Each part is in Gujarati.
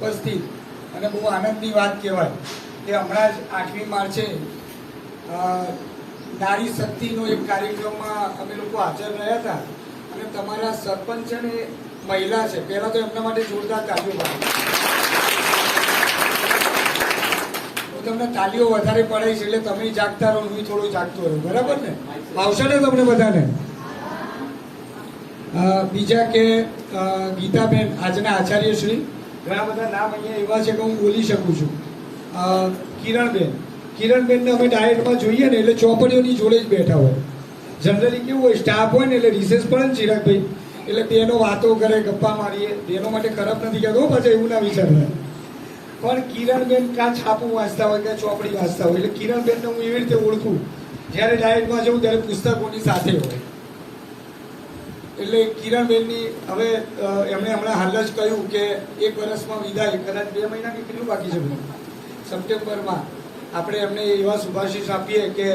ઉપસ્થિત. અને બહુ આનંદની વાત કહેવાય કે હમણાં જ આઠમી માર્ચે નારી શક્તિનો એક કાર્યક્રમમાં અમે લોકો હાજર રહ્યા હતા. અને તમારા સરપંચ છે ને મહિલા છે, પહેલા તો એમના માટે જોરદાર તાલીઓ પાડો હું તમને તાલીઓ વધારે પડાવીશ એટલે તમે જાગતા રહો, હું થોડું જાગતો રહ્યો બરાબર ને? આવશે ને તમને બધાને? બીજા કે ગીતાબેન, આજના આચાર્યશ્રી. ઘણા બધા નામ અહીંયા એવા છે કે હું બોલી શકું છું. કિરણબેન. કિરણબેનને અમે ડાયટમાં જોઈએ ને એટલે ચોપડીઓની જોડે જ બેઠા હોય. જનરલી કેવું હોય સ્ટાફ હોય ને એટલે રિસેસ પડે ને ચિરાગભાઈ. એટલે બેનો વાતો કરે, ગપ્પા મારીએ. બેનો માટે ખરાબ નથી કહેતો પાછા એવું ના વિચારતા પણ કિરણબેન કાં છાપું વાંચતા હોય, કે ચોપડી વાંચતા હોય. એટલે કિરણબેનને હું એવી રીતે ઓળખું. જ્યારે ડાયટમાં જઉં ત્યારે પુસ્તકોની સાથે હોય. એટલે કિરણબેનની હવે એમણે હમણાં હાલ જ કહ્યું કે એક વર્ષમાં વિદાય, કદાચ બે મહિના કે કેટલું બાકી છે સપ્ટેમ્બરમાં આપણે એમને એવા શુભાશીષ આપીએ કે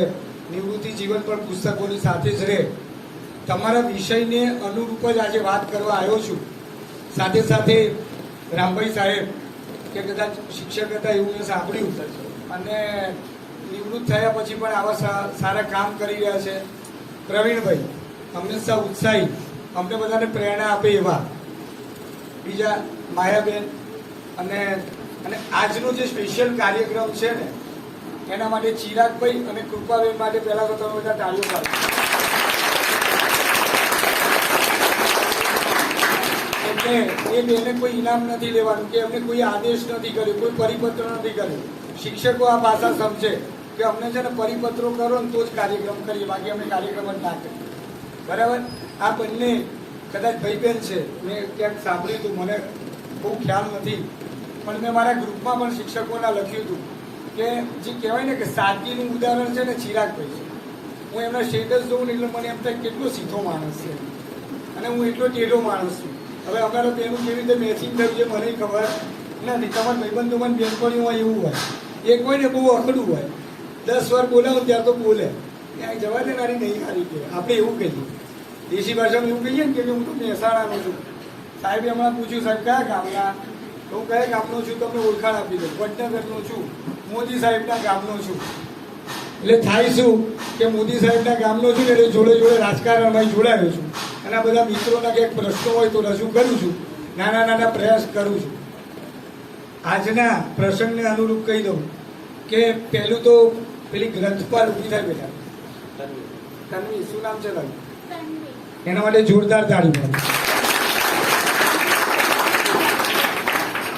નિવૃત્તિ જીવન પણ પુસ્તકોની સાથે જ રહે. તમારા વિષયને અનુરૂપ જ આજે વાત કરવા આવ્યો છું. સાથે સાથે રામભાઈ સાહેબ, કે કદાચ શિક્ષક હતા એવું મેં સાંભળ્યું. અને નિવૃત્ત થયા પછી પણ આવા સારા કામ કરી રહ્યા છે. પ્રવીણભાઈ હંમેશા ઉત્સાહી. અમને બધાને પ્રેરણા આપે એવા. બીજા માયાબેન અને અને આજનો જે સ્પેશિયલ કાર્યક્રમ છે ને, એના માટે ચિરાગભાઈ અને કૃપાબેન માટે પહેલા તો તમે બધા તાળીઓ પાડો એટલે એ બેને કોઈ ઇનામ નથી લેવાનું, કે એમને કોઈ આદેશ નથી કર્યો, કોઈ પરિપત્ર નથી કર્યો. શિક્ષકો આ ભાષા સમજે કે અમને છે ને પરિપત્રો કરો ને તો જ કાર્યક્રમ કરીએ, બાકી અમે કાર્યક્રમ જ ના કરીએ બરાબર? આ બંને કદાચ ભાઈ બહેન છે. મેં ક્યાંક સાંભળ્યું હતું, મને બહુ ખ્યાલ નથી. પણ મેં મારા ગ્રુપમાં પણ શિક્ષકોના લખ્યું હતું કે જે કહેવાય ને કે સાદગીનું ઉદાહરણ છે ને ચિરાગભાઈ છે. હું એમના સ્ટેટસ જોઉં ને એટલે મને એમ થાય કેટલો સીધો માણસ છે. અને હું એટલો ટેઢો માણસ છું. હવે અમારે તેનું કેવી રીતે મેચિંગ થયું છે, મને ખબર નથી. તમારા ભાઈબંધોમાં બેનપણી હોય એવું હોય. એક હોય ને બહુ અખડું હોય. દસ વાર બોલાવું ને ત્યારે તો બોલે. ત્યાં જવા દેનારી નહીં ખાલી કે. આપણે એવું કહીએ. દેશી ભાષામાં એવું કહીએ ને કે હું તો મહેસાણાનો છું. સાહેબે હમણાં પૂછ્યું સાહેબ કયા ગામના? તો હું કયા ગામનો છું તમને ઓળખાણ આપી દઉં. વડનગરનો છું. મોદી સાહેબના ગામનો છું. એટલે થાય શું કે મોદી સાહેબના ગામનો છું એટલે જોડે જોડે રાજકારણમાં જોડાયો છું. અને બધા મિત્રોના કંઈક પ્રશ્નો હોય તો રજૂ કરું છું. નાના નાના પ્રયાસ કરું છું. આજના પ્રસંગને અનુરૂપ કહી દઉં કે પહેલું તો પેલી ગ્રંથપાલ ઊભી થાય બેટા. તન્વી. શું નામ છે તારું? એના માટે જોરદાર તાળી પાડો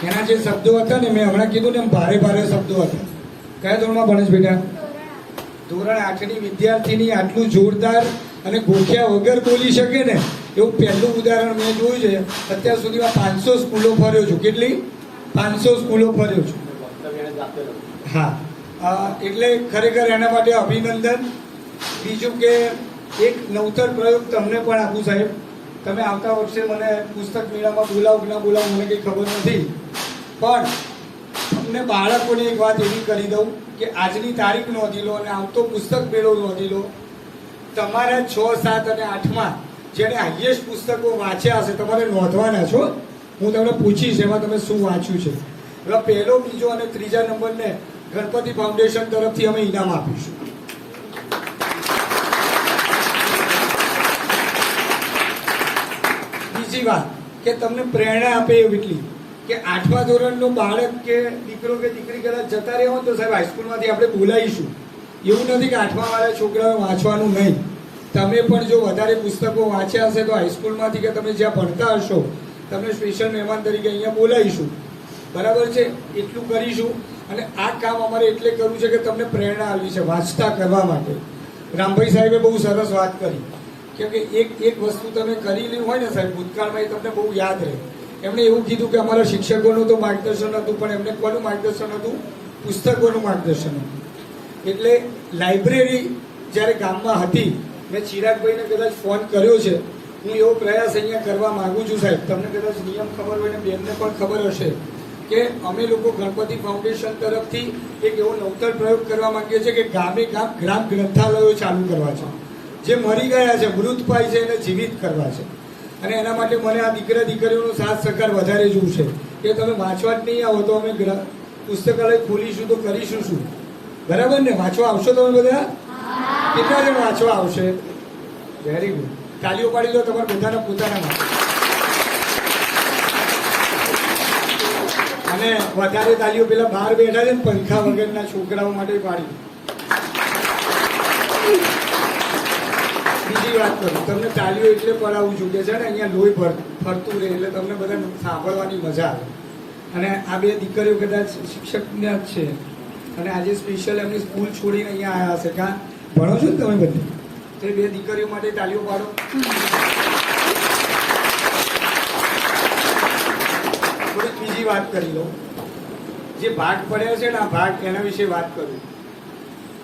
એના જે શબ્દો હતા ને, મેં હમણાં કીધું ને, એમ ભારે ભારે શબ્દો હતા. કયા ધોરણમાં ભણે છે બેટા? ધોરણ આઠની વિદ્યાર્થીની આટલું જોરદાર અને ગોખ્યા વગર બોલી શકે ને, એવું પહેલું ઉદાહરણ મેં જોયું છે. અત્યાર સુધીમાં પાંચસો સ્કૂલો ફર્યો છું. કેટલી? પાંચસો સ્કૂલો ફર્યો છું. હા. એટલે ખરેખર એના માટે અભિનંદન. બીજું કે એક નવતર પ્રયોગ તમને પણ આપું સાહેબ. તમે આવતા વર્ષે મને પુસ્તક મેળામાં બોલાવો કે ના બોલાવો, મને કંઈ ખબર નથી. પણ તમને બાળકોને એક વાત એવી કરી દઉં કે આજની તારીખ નોંધી લો અને આવતો પુસ્તક મેળો નોંધી લો. તમારા છ, સાત અને આઠમાં જેને હાઈએસ્ટ પુસ્તકો વાંચ્યા હશે, તમારે નોંધવાના છો? હું તમને પૂછીશ, એમાં તમે શું વાંચ્યું છે. એટલે પહેલો, બીજો અને ત્રીજા નંબરને ગણપતિ ફાઉન્ડેશન તરફથી અમે ઇનામ આપીશું. બીજી વાત કે તમને પ્રેરણા આપે એવી એટલી કે આઠમા ધોરણનો બાળક કે દીકરો કે દીકરી કદાચ જતા રહ્યો તો સાહેબ હાઈસ્કૂલમાંથી આપણે બોલાવીશું. એવું નથી કે આઠમા વાળા છોકરાઓ વાંચવાનું નહીં. તમે પણ જો વધારે પુસ્તકો વાંચ્યા હશે તો હાઈસ્કૂલમાંથી કે તમે જ્યાં ભણતા હશો, તમને સ્પેશિયલ મહેમાન તરીકે અહીંયા બોલાવીશું. બરાબર છે? એટલું કરીશું. અને આ કામ અમારે એટલે કરવું છે કે તમને પ્રેરણા આવી છે વાંચતા કરવા માટે. રામભાઈ સાહેબે બહુ સરસ વાત કરી. કેમ કે એક એક વસ્તુ તમે કરેલી હોય ને સાહેબ, ભૂતકાળમાં એ તમને બહુ યાદ રહે. એમણે એવું કીધું કે અમારા શિક્ષકોનું તો માર્ગદર્શન હતું, પણ એમને કોનું માર્ગદર્શન હતું? પુસ્તકોનું માર્ગદર્શન હતું. એટલે લાઇબ્રેરી જ્યારે ગામમાં હતી, મેં ચિરાગભાઈને કદાચ ફોન કર્યો છે. હું એવો પ્રયાસ અહીંયા કરવા માગું છું સાહેબ. તમને કદાચ નિયમ ખબર હોય ને બેનને પણ ખબર હશે કે અમે લોકો ગણપતિ ફાઉન્ડેશન તરફથી એક એવો નવતર પ્રયોગ કરવા માંગીએ છીએ કે ગામે ગામ ગ્રામ ગ્રંથાલયો ચાલુ કરવા છે. જે મરી ગયા છે, મૃત પાય છે, એને જીવિત કરવા છે. અને એના માટે મને આ દીકરા દીકરીઓનો સાથ સહકાર વધારે જોવું છે કે તમે વાંચવા જ નહીં આવો તો અમે પુસ્તકાલય ખોલીશું તો કરીશું શું? બરાબર ને? વાંચવા આવશો તમે બધા? કેટલા જણ વાંચવા આવશે? વેરી ગુડ તાલીઓ પાડી લો તમારા બધાના પોતાના અને વધારે તાલીઓ પેલા બહાર બેઠા છે ને પંખા વગરના છોકરાઓ માટે પાડી. બીજી વાત કરું, તમને તાલીઓ એટલે પડાવું છું કે છે ને અહીંયા લોહી ફરતું રહે એટલે તમને બધા સાંભળવાની મજા આવે. અને આ બે દીકરીઓ કદાચ શિક્ષકના જ છે. અને આજે સ્પેશિયલ એમની સ્કૂલ છોડીને અહીંયા આવ્યા હશે. કાં? ભણો છો ને તમે બધી? તો બે દીકરીઓ માટે તાલીઓ પાડો. થોડીક બીજી વાત કરી લો જે ભાગ પડ્યો છે ને આ ભાગ એના વિશે વાત કરું.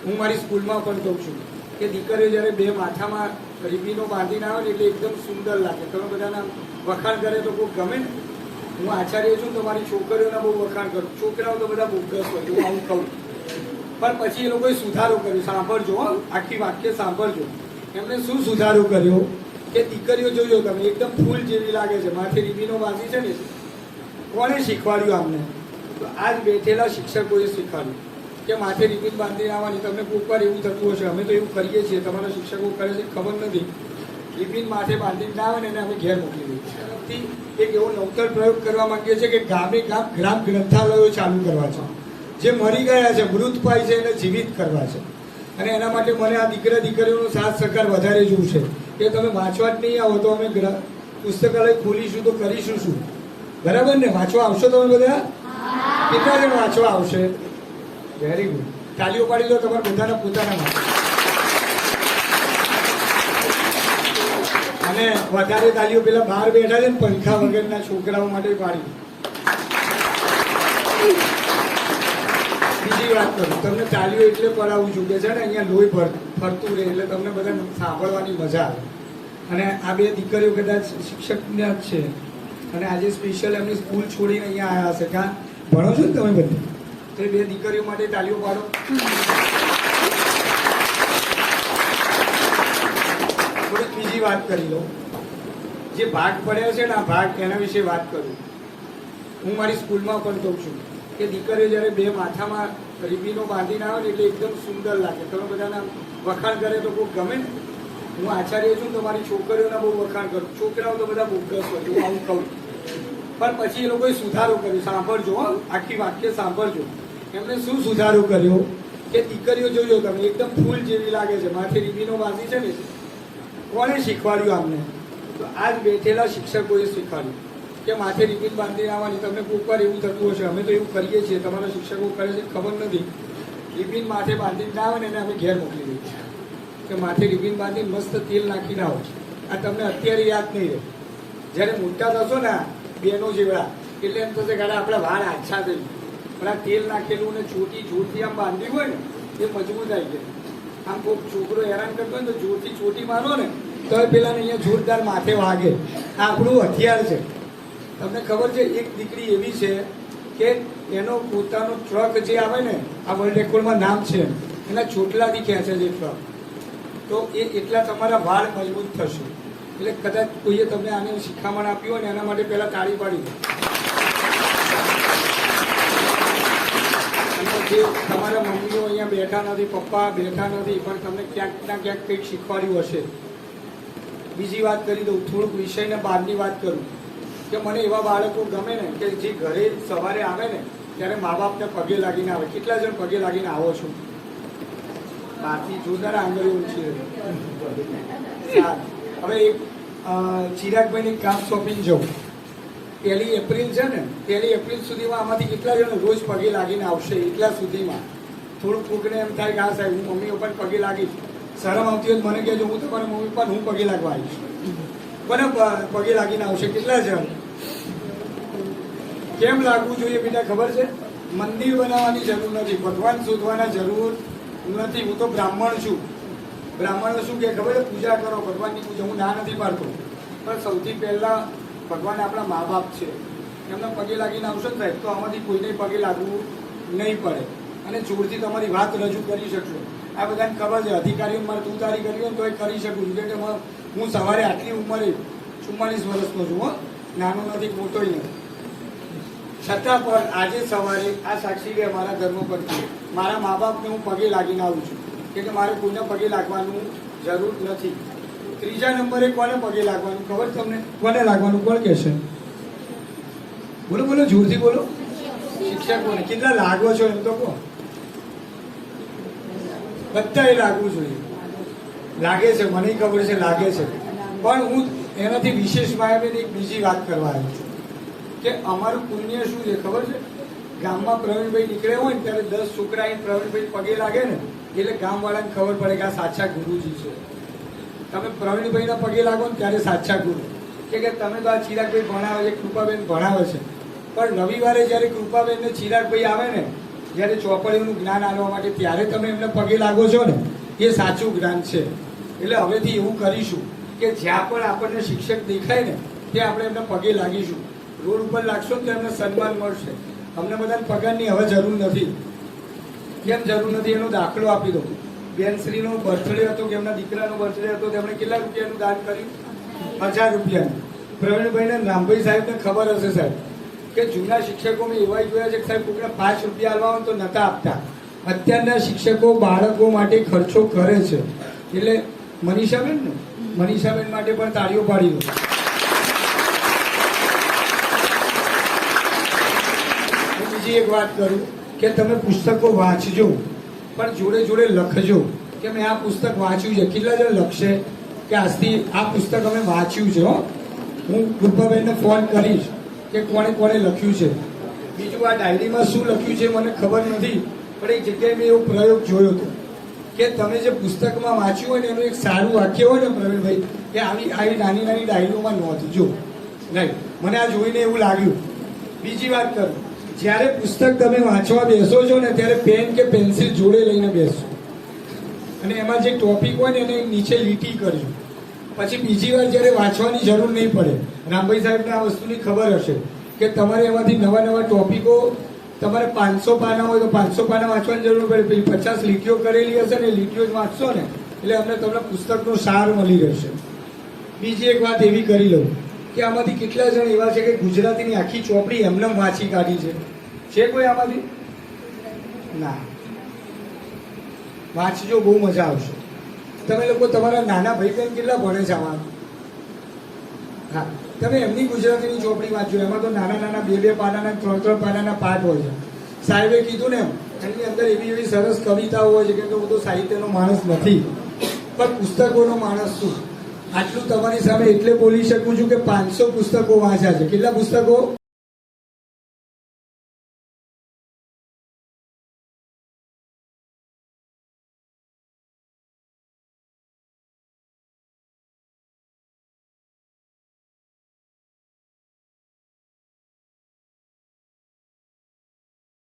હું મારી સ્કૂલમાં પણ કહું છું. કે દીકરીઓ જ્યારે બે માથામાં રીબીનો બાંધીને આવે ને એટલે એકદમ સુંદર લાગે. તમે બધાના વખાણ કરે તો કોઈ ગમે ને? હું આચાર્ય છું તો મારી છોકરીઓના બહુ વખાણ કરું. છોકરાઓ તો બધા બોગસ હોય હું આવું કહું. પણ પછી એ લોકોએ સુધારો કર્યો. સાંભળજો આખી વાક્ય સાંભળજો. એમણે શું સુધારો કર્યો? કે દીકરીઓ જોજો તમે, એકદમ ફૂલ જેવી લાગે છે. માથે રીબીનો બાંધી છે ને, કોણે શીખવાડ્યું આમને? તો આજ બેઠેલા શિક્ષકોએ શીખવાડ્યું. કે માથે રિબીન બાંધીને આવવાની? તમને કોઈક વાર એવું થતું હશે. અમે તો એવું કરીએ છીએ. તમારા શિક્ષકો કરે છે ખબર નથી. રિબીન માથે બાંધીને ના આવે ને એને અમે ઘેર મોકલી દઈએ છીએ. તરફથી એક એવો નવતર પ્રયોગ કરવા માંગીએ છીએ કે ગામે ગામ ગ્રામ ગ્રંથાલયો ચાલુ કરવા છે. જે મરી ગયા છે મૃત પાય છે એને જીવિત કરવા છે. અને એના માટે મને આ દીકરા દીકરીઓનો સાથ સહકાર વધારે જોવું છે કે તમે વાંચવા જ નહીં આવો તો અમે પુસ્તકાલય ખોલીશું તો કરીશું શું? બરાબર ને? વાંચવા આવશો તમે બધા? કેટલા જણ વાંચવા આવશે? વેરી ગુડ તાલીઓ પાડી લો તમારા બધાના પોતાના અને વધારે તાલીઓ પેલા બહાર બેઠા છે ને પંખા વગરના છોકરાઓ માટે પાડી. બીજી વાત કરું, તમને તાલીઓ એટલે પડાવું છું કે છે ને, અહીંયા લોહી ફરતું રહે એટલે તમને બધા સાંભળવાની મજા આવે. અને આ બે દીકરીઓ કદાચ શિક્ષકના જ છે. અને આજે સ્પેશિયલ એમની સ્કૂલ છોડીને અહીંયા આવ્યા હશે. કાં, ભણો છો ને તમે બધી? તો બે દીકરીઓ માટે તાલીઓ પાડો. થોડીક બીજી વાત કરી લો જે ભાગ પડ્યો છે ને આ ભાગ એના વિશે વાત કરું. હું મારી સ્કૂલમાં પણ કહું છું કે દીકરીઓ જ્યારે બે માથામાં રીબીનો બાંધીને આવે ને એટલે એકદમ સુંદર લાગે. તમે બધાના વખાણ કરે તો કોઈ ગમે ને? હું આચાર્ય છું તો મારી છોકરીઓના બહુ વખાણ કરું. છોકરાઓ તો બધા બોગસ હોય, હું આવું કહું. પણ પછી એ લોકોએ સુધારો કર્યો. સાંભળજો આખી વાક્ય સાંભળજો. એમણે શું સુધારો કર્યો કે દીકરીઓ જોજો તમે, એકદમ ફૂલ જેવી લાગે છે. માથે રીબીનો બાંધી છે ને, કોણે શીખવાડ્યું આમને? તો આજ બેઠેલા શિક્ષકોએ શીખવાડ્યું કે માથે રીબીન બાંધીને આવવાની, તમને કોઈક વાર એવું થતું હશે, અમે તો એવું કરીએ છીએ, તમારા શિક્ષકો કરે છે, ખબર નથી. રીબીન માથે બાંધીને ના આવે ને, એને અમે ઘેર મોકલી દઈએ કે માથે રીબીન બાંધીને મસ્ત તેલ નાખીને આવો આ તમને અત્યારે યાદ નહીં રહે. જ્યારે મોટા થશો ને બેનો જેવડા, એટલે એમ થશે કે આપણા વાળ આછા થઈ પણ તેલ નાખેલું ને ચોટી જોરથી આમ બાંધી હોય ને, એ મજબૂત આવી જાય આમ કોઈક છોકરો હેરાન કરતો હોય તો જોરથી ચોટી મારો ને, તો પેલાને અહીંયા જોરદાર માથે વાગે. આ આપણું હથિયાર છે. તમને ખબર છે, એક દીકરી એવી છે કે એનો પોતાનો ટ્રક જે આવે ને, આ વર્લ્ડ રેકોર્ડમાં નામ છે. એના ચોટલાથી ખેંચે છે ટ્રક તો એ એટલા તમારા વાળ મજબૂત થશે. એટલે કદાચ કોઈએ તમને આને શિખામણ આપ્યું હોય ને, એના માટે પહેલાં તાળી પાડી દો અને જે તમારા મમ્મીઓ અહીંયા બેઠા નથી, પપ્પા બેઠા નથી, પણ તમને ક્યાંક ના ક્યાંક કંઈક શીખવાડ્યું હશે. બીજી વાત કરી દઉં, થોડુંક વિષયને બહારની વાત કરું. કે મને એવા બાળકો ગમે ને કે જે ઘરે સવારે આવે ને, ત્યારે મા બાપને પગે લાગીને આવે. કેટલા જણ પગે લાગીને આવો છો? બારથી જોરદાર આંગળી ઊંચી હવે એક ચિરાગભાઈને કામ સોંપીને જવું પહેલી એપ્રિલ છે ને, પહેલી એપ્રિલ સુધીમાં આમાંથી કેટલા જણ રોજ પગે લાગીને આવશે એટલા સુધીમાં. થોડુંક કોકને એમ થાય કે, હા, સાહેબ, હું મમ્મી પપ્પાને પગે લાગીશ. શરમ આવતી હોય મને કહેજો, હું તમારા મમ્મી પણ હું પગે લાગવા આવીશ. કોને પગે લાગીને આવશે કેટલા જણ? કેમ લાગવું જોઈએ બેટા, ખબર છે? મંદિર બનાવવાની જરૂર નથી, ભગવાન શોધવાના જરૂર નથી. હું તો બ્રાહ્મણ છું. બ્રાહ્મણો શું કે ખબર પૂજા કરો, ભગવાનની પૂજા. હું ના નથી પાડતો. પણ સૌથી પહેલા ભગવાન આપણા મા બાપ છે. એમને પગે લાગીને આવશો ને સાહેબ, તો આમાંથી કોઈને પગે લાગવું નહીં પડે. અને જોરથી તમારી વાત રજૂ કરી શકશો. આ બધાને ખબર છે, અધિકારીઓ મારે તું તારી કરી હોય તો એ કરી શકું છું. કે હું- સવારે આટલી ઉંમરે ચુમ્માલીસ વર્ષનો છું, હો. નાનો નથી, મોટો નથી છતાં પણ આજે સવારે આ સાક્ષી મારા ધર્મપત્ની મારા મા બાપને હું પગે લાગીને આવું છું. કે મારે કોઈને પગે લાગવાનું જરૂર નથી. ત્રીજા નંબરે કોને પગે લાગવાનું? ખબર તમને? કોને લાગવાનું? કોણ કહેશે? બોલો બોલો, જોરથી બોલો. શિક્ષકોને કેટલા લાગો છો એમ તો કહો. બધાએ લાગવું જોઈએ. લાગે છે, મને ખબર છે, લાગે છે. પણ હું એનાથી વિશેષ માયાબેન એક બીજી વાત કરવા આવી છું. કે અમારું પુણ્ય શું છે, ખબર છે? ગામમાં પ્રવીણભાઈ નીકળ્યા હોય ત્યારે દસ છોકરા પ્રવીણભાઈ પગે લાગે ને, એટલે ગામવાળાને ખબર પડે કે આ સાચા ગુરુજી છે. તમે પ્રવીણભાઈના પગે લાગો ને ત્યારે સાચા ગુરુ. કે તમે તો આ ચિરાગભાઈ ભણાવે છે, કૃપાબેન ભણાવે છે. પણ રવિવારે જ્યારે કૃપાબેન ને ચિરાગભાઈ આવે ને, જ્યારે ચોપડીનું જ્ઞાન આપવા માટે ત્યારે તમે એમને પગે લાગો છો ને, એ સાચું જ્ઞાન છે. એટલે હવેથી એવું કરીશું કે જ્યાં પણ આપણને શિક્ષક દેખાય ને, ત્યાં આપણે એમને પગે લાગીશું. રોડ ઉપર લાગશો તો એમને સન્માન મળશે. અમને બધાને પગારની હવે જરૂર નથી. કેમ જરૂર નથી? એનો દાખલો આપી દો બેનશ્રીનો બર્થડે હતો કે એમના દીકરાનો બર્થડે હતો તેમણે કેટલા રૂપિયાનું દાન કર્યું? હજાર રૂપિયાનું. પ્રવીણભાઈને રામભાઈ સાહેબને ખબર હશે સાહેબ કે જૂના શિક્ષકો મેં એવા જોયા છે કે સાહેબ કોઈને પાંચ રૂપિયા આલવા તો નતા આપતા. અત્યારના શિક્ષકો બાળકો માટે ખર્ચો કરે છે. એટલે મનીષાબેન ને મનીષાબેન માટે પણ તાળીઓ પાડી દો. બીજી એક વાત કરું કે તમે પુસ્તકો વાંચજો. પણ જોડે જોડે લખજો કે મેં આ પુસ્તક વાંચ્યું છે. કેટલા જણ લખશે? કે આજથી આ પુસ્તક અમે વાંચ્યું છે, હો. કૃપાબેનને ફોન કરીશ કે કોણે કોણે લખ્યું છે. બીજું આ ડાયરીમાં શું લખ્યું છે મને ખબર નથી, પણ એક જગ્યાએ મેં એવો પ્રયોગ જોયો હતો કે તમે જે પુસ્તકમાં વાંચ્યું હોય ને, એનું એક સારું વાક્ય હોય ને, પ્રવીણભાઈ, કે આવી આવી નાની નાની ડાયરીઓમાં નોંધજો. રાઈટ મને આ જોઈને એવું લાગ્યું. બીજી વાત કરું. જ્યારે પુસ્તક તમે વાંચવા બેસો છો ને, ત્યારે પેન કે પેન્સિલ જોડે લઈને બેસજો અને એમાં જે ટોપિક હોય ને, એને નીચે લીટી કરજો. પછી બીજી વાર જ્યારે વાંચવાની જરૂર નહીં પડે, રામભાઈ સાહેબને આ વસ્તુની ખબર હશે કે તમારે એમાંથી નવા નવા ટોપિકો, તમારે પાંચસો પાના હોય તો પાંચસો પાના વાંચવાની જરૂર પડે. પેલી પચાસ લીટીઓ કરેલી હશે ને લીટીઓ જ વાંચશો ને, એટલે અમને તમને પુસ્તકનો સાર મળી રહેશે. બીજી એક વાત એવી કરી લઉં. કે આમાંથી કેટલા જણ એવા છે કે ગુજરાતીની આખી ચોપડી એમને વાંચી કાઢી છે? છે કોઈ આમાંથી? ના. વાંચજો, બહુ મજા આવશે. તમે લોકો તમારા નાના ભાઈ બહેન કેટલા ભણે છે હા. તમે એમની ગુજરાતીની ચોપડી વાંચજો. એમાં તો નાના નાના બે બે પાનાના, ત્રણ ત્રણ પાનાના પાઠ હોય છે. સાહેબે કીધું ને એની અંદર એવી એવી સરસ કવિતાઓ હોય છે કે હું તો સાહિત્યનો માણસ નથી. પણ પુસ્તકોનો માણસ છું. આટલું તમારી સામે એટલે બોલી શકું છું કે પાંચસો પુસ્તકો વાંચ્યા છે. કેટલા પુસ્તકો?